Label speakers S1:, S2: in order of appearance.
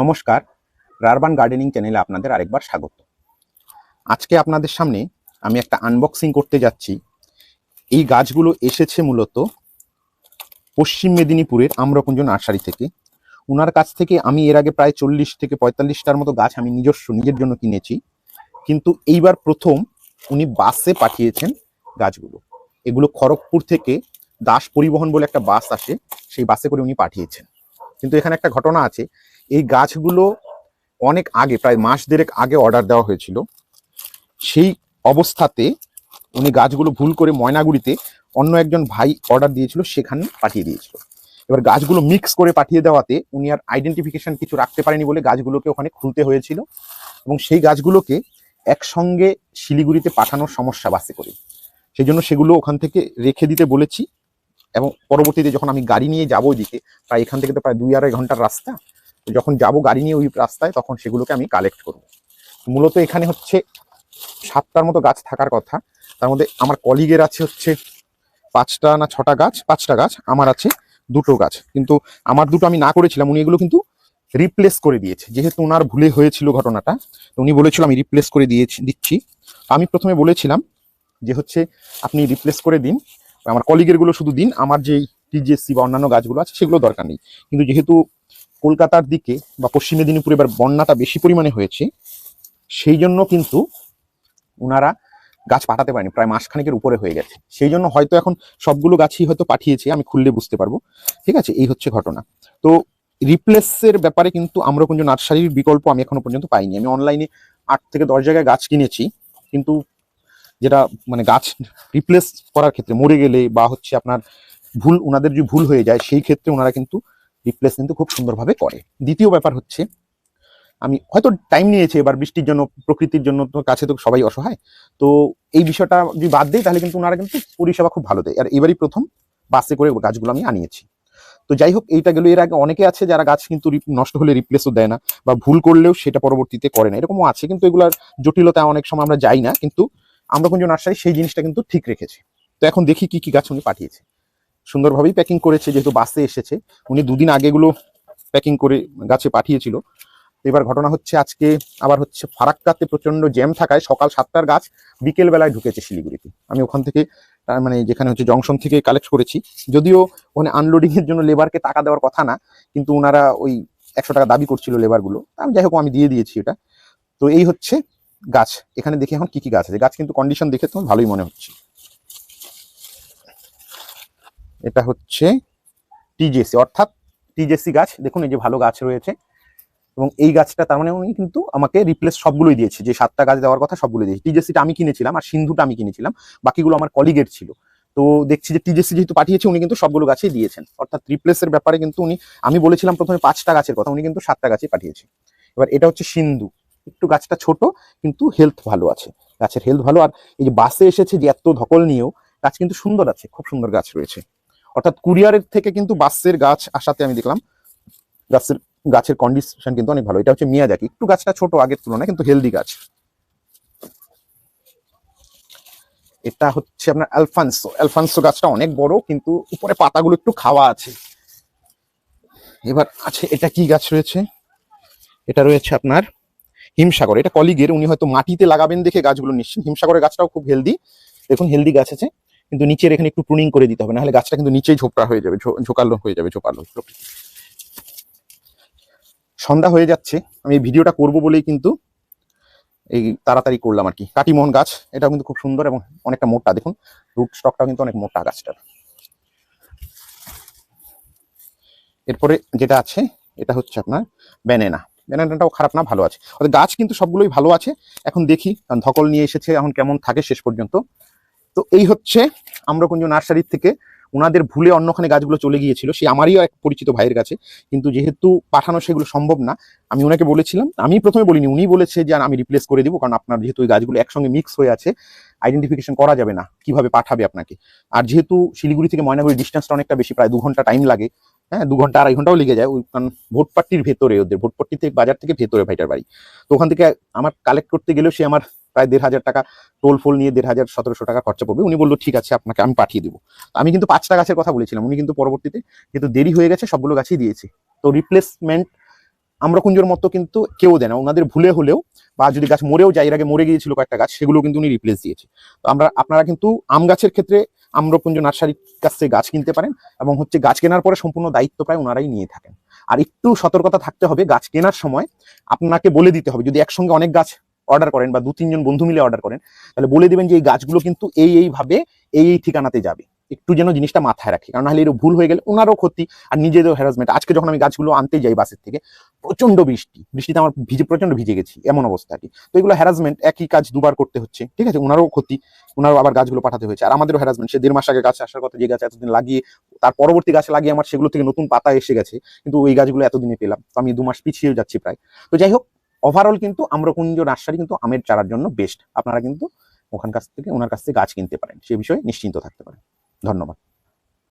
S1: নমস্কার। রারবান গার্ডেনিং চ্যানেলে আপনাদের আরেকবার স্বাগত। আজকে আপনাদের সামনে আমি একটা আনবক্সিং করতে যাচ্ছি। এই গাছগুলো এসেছে মূলত পশ্চিম মেদিনীপুরের আম্রকুঞ্জ নার্সারি থেকে। ওনার কাছ থেকে আমি এর আগে প্রায় চল্লিশ থেকে পঁয়তাল্লিশটার মতো গাছ আমি নিজস্ব নিজের জন্য কিনেছি। কিন্তু এইবার প্রথম উনি বাসে পাঠিয়েছেন গাছগুলো। এগুলো খড়গপুর থেকে দাস পরিবহন বলে একটা বাস আসে, সেই বাসে করে উনি পাঠিয়েছেন। কিন্তু এখানে একটা ঘটনা আছে এই গাছগুলো অনেক আগে, প্রায় মাস দেড়েক আগে অর্ডার দেওয়া হয়েছিল। সেই অবস্থাতে উনি গাছগুলো ভুল করে ময়নাগুড়িতে অন্য একজন ভাই অর্ডার দিয়েছিল, সেখানে পাঠিয়ে দিয়েছিল। এবার গাছগুলো মিক্স করে পাঠিয়ে দেওয়াতে উনি আর আইডেন্টিফিকেশন কিছু রাখতে পারেনি বলে গাছগুলোকে ওখানে খুলতে হয়েছিল এবং সেই গাছগুলোকে একসঙ্গে শিলিগুড়িতে পাঠানোর সমস্যা বাসে করে। সেই জন্য সেগুলো ওখান থেকে রেখে দিতে বলেছি এবং পরবর্তীতে যখন আমি গাড়ি নিয়ে যাব ওইদিকে, প্রায় এখান থেকে তো প্রায় দুই আড়াই ঘণ্টার রাস্তা যখন যাব গাড়ি নিয়ে ওই রাস্তায়, তখন সেগুলোকে আমি কালেক্ট করব। মূলত এখানে হচ্ছে সাতটার মতো গাছ থাকার কথা। তার মধ্যে আমার কলিগের আছে হচ্ছে পাঁচটা না ছটা গাছ, পাঁচটা গাছ, আমার আছে দুটো গাছ। কিন্তু আমার দুটো আমি না করেছিলাম, উনি এগুলো কিন্তু রিপ্লেস করে দিয়েছে। যেহেতু ওনার ভুলে হয়েছিল ঘটনাটা, তো উনি বলেছিল আমি রিপ্লেস করে দিয়েছি, দিচ্ছি। আমি প্রথমে বলেছিলাম যে হচ্ছে আপনি রিপ্লেস করে দিন। আমার কলিগেরগুলো শুধু দিন, আমার যে টিজিএসসি বা অন্যান্য গাছগুলো আছে, সেগুলো দরকার নেই। কিন্তু যেহেতু কলকাতার দিকে বা পশ্চিম মেদিনীপুরে এবার বন্যাটা বেশি পরিমাণে হয়েছে, সেই জন্য কিন্তু ওনারা গাছ পাঠাতে পারেনি, প্রায় মাসখানেকের উপরে হয়ে গেছে। সেই জন্য হয়তো এখন সবগুলো গাছই হয়তো পাঠিয়েছে, আমি খুললে বুঝতে পারব। ঠিক আছে, এই হচ্ছে ঘটনা। তো রিপ্লেসের ব্যাপারে কিন্তু আম্রকুঞ্জ নার্সারির বিকল্প আমি এখনও পর্যন্ত পাইনি। আমি অনলাইনে আট থেকে দশ জায়গায় গাছ কিনেছি, কিন্তু যেটা মানে গাছ রিপ্লেস করার ক্ষেত্রে মরে গেলে বা হচ্ছে আপনার ভুল ওনাদের যে ভুল হয়ে যায়, সেই ক্ষেত্রে ওনারা কিন্তু রিপ্লেস কিন্তু খুব সুন্দরভাবে করে। দ্বিতীয় ব্যাপার হচ্ছে, আমি হয়তো টাইম নিয়েছে, এবার বৃষ্টির জন্য, প্রকৃতির জন্য তো কাছে তো সবাই অসহায়। তো এই বিষয়টা যদি বাদ দেয় তাহলে কিন্তু ওনারা কিন্তু পরিষেবা খুব ভালো দেয়। আর এবারই প্রথম বাসে করে গাছগুলো আমি আনিয়েছি। তো যাই হোক, এইটা গেল, এর আগে অনেকে আছে যারা গাছ কিন্তু নষ্ট হলে রিপ্লেসও দেয় না, বা ভুল করলেও সেটা পরবর্তীতে করে না। এরকমও আছে, কিন্তু এগুলার জটিলতা অনেক সময় আমরা যাই না, কিন্তু আমরা আম্রকুঞ্জ নার্সারি সেই জিনিসটা কিন্তু ঠিক রেখেছি। তো এখন দেখি কি কি গাছ উনি পাঠিয়েছে। সুন্দরভাবেই প্যাকিং করেছে, যেহেতু বাসে এসেছে। উনি দুদিন আগে এগুলো প্যাকিং করে গাছে পাঠিয়েছিল। এবার ঘটনা হচ্ছে আজকে আবার হচ্ছে ফারাক্কাতে প্রচণ্ড জ্যাম থাকায় সকাল সাতটার গাছ বিকেল বেলায় ঢুকেছে শিলিগুড়িতে। আমি ওখান থেকে মানে যেখানে হচ্ছে জংশন থেকে কালেক্ট করেছি। যদিও ওখানে আনলোডিং এর জন্য লেবারকে টাকা দেওয়ার কথা না, কিন্তু ওনারা ওই একশো টাকা দাবি করছিল লেবারগুলো আমি যাই হোক, আমি দিয়ে দিয়েছি এটা। তো এই হচ্ছে গাছ। এখানে দেখি এখন কি কি গাছ আছে। গাছ কিন্তু কন্ডিশন দেখে তো ভালোই মনে হচ্ছে। এটা হচ্ছে টিজেসি অর্থাৎ টিজেসি গাছ। দেখুন, এই যে ভালো গাছ রয়েছে। এবং এই গাছটা তার মানে উনি কিন্তু আমাকে রিপ্লেস সবগুলোই দিয়েছে। যে সাতটা গাছ দেওয়ার কথা সবগুলোই দিয়েছে। টিজেসিটা আমি কিনেছিলাম আর সিন্ধুটা আমি কিনেছিলাম। বাকিগুলো আমার কলিগের ছিল। তো দেখছি যে টিজেসি যেহেতু পাঠিয়েছে, উনি কিন্তু সবগুলো গাছেই দিয়েছেন। অর্থাৎ রিপ্লেসের ব্যাপারে কিন্তু উনি, আমি বলেছিলাম প্রথমে পাঁচটা গাছের কথা, উনি কিন্তু সাতটা গাছই পাঠিয়েছে। এবার এটা হচ্ছে সিন্ধু। একটু গাছটা ছোট, কিন্তু হেলথ ভালো আছে। গাছের হেলথ ভালো। আর এই যে বাসে এসেছে যে এত ধকল নিয়েও, গাছ কিন্তু সুন্দর আছে। খুব সুন্দর গাছ রয়েছে। অর্থাৎ কুরিয়ারের থেকে কিন্তু বাসের গাছ আসাতে আমি দেখলাম। গাছের গাছের কন্ডিশন কিন্তু অনেক ভালো। এটা হচ্ছে মিয়াজাকি একটু গাছটা ছোট আগের তুলনায়, কিন্তু হেলদি গাছ। এটা হচ্ছে আপনার অ্যালফানসো অ্যালফানসো গাছটা অনেক বড়, কিন্তু উপরে পাতাগুলো একটু খাওয়া আছে। এবার আছে, এটা কি গাছ রয়েছে? এটা রয়েছে আপনার হিমসাগর। এটা কলিগের। উনি হয়তো মাটিতে লাগাবেন দেখে গাছগুলো নিচ্ছেন। হিমসাগরের গাছটাও খুব হেলদি দেখুন হেলদি গাছ আছে। কিন্তু নিচের এখানে একটু প্রুনিং করে দিতে হবে, নাহলে গাছটা কিন্তু নিচেই ঝোপড়া হয়ে যাবে ঝোকালো হয়ে যাবে, ঝোপালো। সন্ধ্যা হয়ে যাচ্ছে, আমি ভিডিওটা করব বলেই কিন্তু এই তাড়াতাড়ি করলাম আর কি। কাটিমোহন গাছ এটা কিন্তু খুব সুন্দর এবং অনেকটা মোটা, দেখুন রুট স্টকটাও কিন্তু অনেক মোটা গাছটার। এরপরে যেটা আছে, এটা হচ্ছে আপনার ব্যানেনা ব্যানানাটাও খারাপ না, ভালো আছে। অর্থাৎ গাছ কিন্তু সবগুলোই ভালো আছে, এখন দেখি ধকল নিয়ে এসেছে, এখন কেমন থাকে শেষ পর্যন্ত। তো এই হচ্ছে আম্রকুঞ্জ নার্সারির থেকে ওনাদের ভুলে অন্যখানে গাছগুলো চলে গিয়েছিল। সে আমারই এক পরিচিত ভাইয়ের কাছে। কিন্তু যেহেতু পাঠানো সেগুলো সম্ভব না, আমি ওনাকে বলেছিলাম। আমি প্রথমে বলিনি উনি বলেছে যে আমি রিপ্লেস করে দিব, কারণ আপনার যেহেতু ওই গাছগুলো একসঙ্গে মিক্স হয়ে আছে আইডেন্টিফিকেশন করা যাবে না, কীভাবে পাঠাবে আপনাকে। আর যেহেতু শিলিগুড়ি থেকে ময়নাগুড়ি ডিস্টেন্সটা অনেকটা বেশি, প্রায় দু ঘণ্টা টাইম লাগে হ্যাঁ দু ঘণ্টা, আড়াই ঘন্টাও লেগে যায়, ওই কারণ ভোটপাট্টির ভেতরে ওদের, ভোটপাট্টি থেকে বাজার থেকে ভেতরে ভাইটার বাড়ি। তো ওখান থেকে আমার কালেক্ট করতে গেলেও সে আমার প্রায় দেড় হাজার টাকা টোল ফোল নিয়ে দেড় হাজার সতেরোশো টাকা খরচা পড়বে। উনি বলল, ঠিক আছে, আপনাকে আমি পাঠিয়ে দেবো। আমি কিন্তু পাঁচটা গাছের কথা বলেছিলাম। উনি কিন্তু পরবর্তীতে যেহেতু দেরি হয়ে গেছে, সবগুলো গাছই দিয়েছে। তো রিপ্লেসমেন্ট আম্রকুঞ্জর মতো কিন্তু কেউ দেয় না। ওনাদের ভুলে হলেও বা যদি গাছ মরেও যায়, এর আগে মরে গিয়েছিল কয়েকটা গাছ, সেগুলো কিন্তু উনি রিপ্লেস দিয়েছে। তো আমরা, আপনারা কিন্তু আম গাছের ক্ষেত্রে আম্রকুঞ্জ নার্সারির কাছ থেকে গাছ কিনতে পারেন এবং হচ্ছে গাছ কেনার পরে সম্পূর্ণ দায়িত্ব প্রায় ওনারাই নিয়ে থাকেন। আর একটু সতর্কতা থাকতে হবে, গাছ কেনার সময় আপনাকে বলে দিতে হবে, যদি একসঙ্গে অনেক গাছ অর্ডার করেন বা দু তিনজন বন্ধু মিলে অর্ডার করেন, তাহলে বলে দিবেন যে এই গাছগুলো কিন্তু এই এইভাবে এই এই ঠিকানাতে যাবে। একটু যেন জিনিসটা মাথায় রাখি, কারণ নাহলে এর ভুল হয়ে গেলে ওনারও ক্ষতি আর নিজেদেরও হ্যারাসমেন্ট আজকে যখন আমি গাছগুলো আনতে যাই বাসের থেকে প্রচণ্ড বৃষ্টি, বৃষ্টিতে আমার ভিজে প্রচণ্ড ভিজে গেছি, এমন অবস্থা আর কি। তো এগুলো হ্যারাসমেন্ট একই কাজ দুবার করতে হচ্ছে, ঠিক আছে? ওনারও ক্ষতি ওনারও আবার গাছগুলো পাঠাতে হয়েছে। আর আমাদেরও হ্যারাসমেন্ট সে দেড় মাস আগে গাছ আসার কথা, যে গাছ এতদিন লাগিয়ে, তার পরবর্তী গাছ লাগিয়ে আমার সেগুলো থেকে নতুন পাতা এসে গেছে, কিন্তু ওই গাছগুলো এতদিনে পেলাম। তো আমি দু মাস পিছিয়ে যাচ্ছি প্রায়। তো যাই হোক ওভারঅল কিন্তু আম্রকুঞ্জ নার্সারি কিন্তু আমের চারার জন্য বেস্ট আপনারা কিন্তু ওখান কাছ থেকে, ওনার কাছ থেকে গাছ কিনতে পারেন। সে বিষয়ে নিশ্চিন্ত থাকতে পারেন। ধন্যবাদ।